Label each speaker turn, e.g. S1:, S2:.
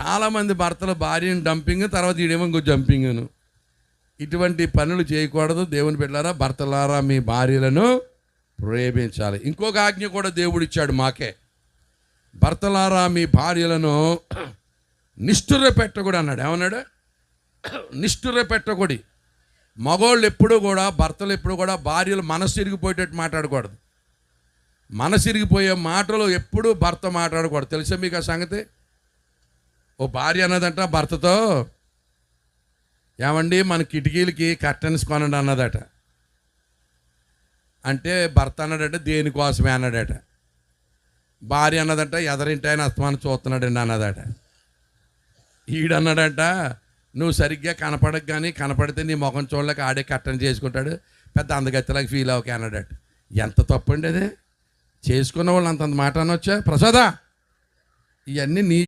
S1: చాలామంది భర్తలు భార్యను డంపింగ్ తర్వాత ఈడేమో ఇంకో జంపింగ్ను ఇటువంటి పనులు చేయకూడదు. దేవుని బిడ్డారా భర్తలారా మీ భార్యలను ప్రేమించాలి. ఇంకొక ఆజ్ఞ కూడా దేవుడు ఇచ్చాడు మాకే. భర్తలారా మీ భార్యలను నిష్ఠుర పెట్టకూడదు అన్నాడు. ఏమన్నాడు? నిష్ఠుర పెట్టకూడి మగోళ్ళు ఎప్పుడూ కూడా భర్తలు ఎప్పుడు కూడా భార్యలు మనసు ఇరిగిపోయేటట్టు మాట్లాడకూడదు. మనసు ఇరిగిపోయే మాటలు ఎప్పుడూ భర్త మాట్లాడకూడదు. తెలుసా మీకు ఆ సంగతి? ఓ భార్య అన్నదంట భర్తతో ఏమండి మన కిటికీలకి కర్టన్స్ కొనండి అన్నదట. అంటే భర్త అన్నాడట దేనికోసమే అన్నాడట. భార్య అన్నదట ఎదరింటి ఆయన అస్తమానం చూస్తున్నాడండి అన్నదట. ఈడన్నాడట నువ్వు సరిగ్గా కనపడక కానీ కనపడితే నీ ముఖం చూడలేక ఆడే కట్టని చేసుకుంటాడు పెద్ద అందగత్తెలాగా ఫీల్ అవ్వక అన్నాడట. ఎంత తప్పండి అది? చేసుకున్న వాళ్ళు అంతంత మాట అనొచ్చా? ప్రసాదా! ఇవన్నీ నీ